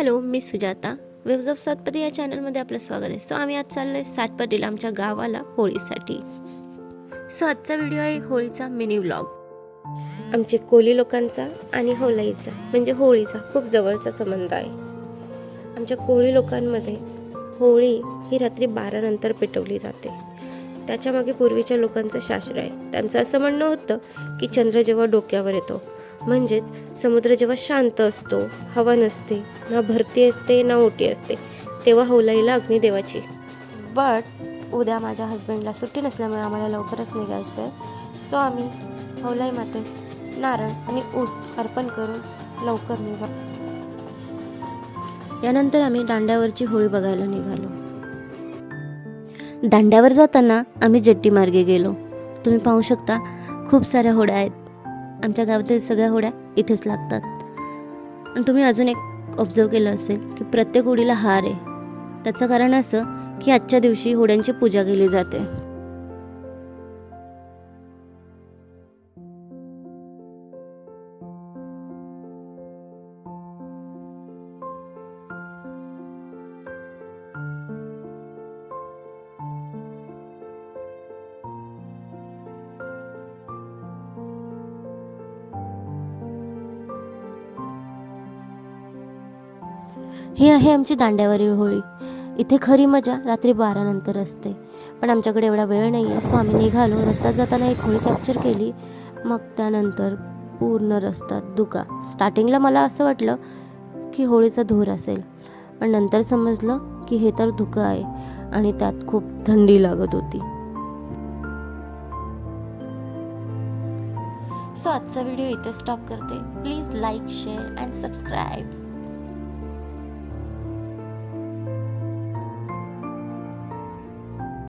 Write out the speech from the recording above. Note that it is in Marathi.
हॅलो मी सुजाता. वेव्ज ऑफ सातपदी या चॅनलमध्ये आपलं स्वागत आहे. सो आम्ही आज चाललो आहे सातपदीला आमच्या गावाला होळीसाठी. सो आजचा व्हिडिओ आहे होळीचा मिनी व्लॉग आमचे कोली लोकांचा आणि होलाईचा म्हणजे होळीचा खूप जवळचा संबंध आहे. आमच्या कोळी लोकांमध्ये होळी ही रात्री बारानंतर पेटवली जाते. त्याच्यामागे पूर्वीच्या लोकांचं शास्त्र आहे. त्यांचं असं म्हणणं होतं की चंद्र जेव्हा डोक्यावर येतो म्हणजेच समुद्र जेव्हा शांत असतो हवा नसते ना भरती असते ना ओटी असते तेव्हा होलाईला अग्निदेवाची बट उद्या माझ्या हस्बंडला सुट्टी नसल्यामुळे आम्हाला लवकरच निघायचं आहे सो आम्ही होलाई माते नारळ आणि ऊस अर्पण करून लवकर निघा. यानंतर आम्ही दांड्यावरची होळी बघायला निघालो. दांड्यावर जाताना आम्ही जेट्टी मार्गे गेलो. तुम्ही पाहू शकता खूप साऱ्या होड्या आहेत. आमच्या गावातील सगळ्या होड्या इथेच लागतात. आणि तुम्ही अजून एक ऑब्झर्व केलं असेल की प्रत्येक होडीला हार आहे. त्याचं कारण असं की आजच्या दिवशी होड्यांची पूजा केली जाते. ही आहे आमची दांड्यावरील होळी. इथे खरी मजा रात्री बारानंतर असते. पण आमच्याकडे एवढा वेळ नाही आहे सो आम्ही निघालो रस्त्यात जाताना एक होळी कॅप्चर केली. मग त्यानंतर पूर्ण रस्त्यात धुका स्टार्टिंगला मला असं वाटलं की होळीचा धूर असेल. पण नंतर समजलं की हे तर धुकं आहे आणि त्यात खूप थंडी लागत होती. सो आजचा व्हिडिओ इथे स्टॉप करते. Please like share and subscribe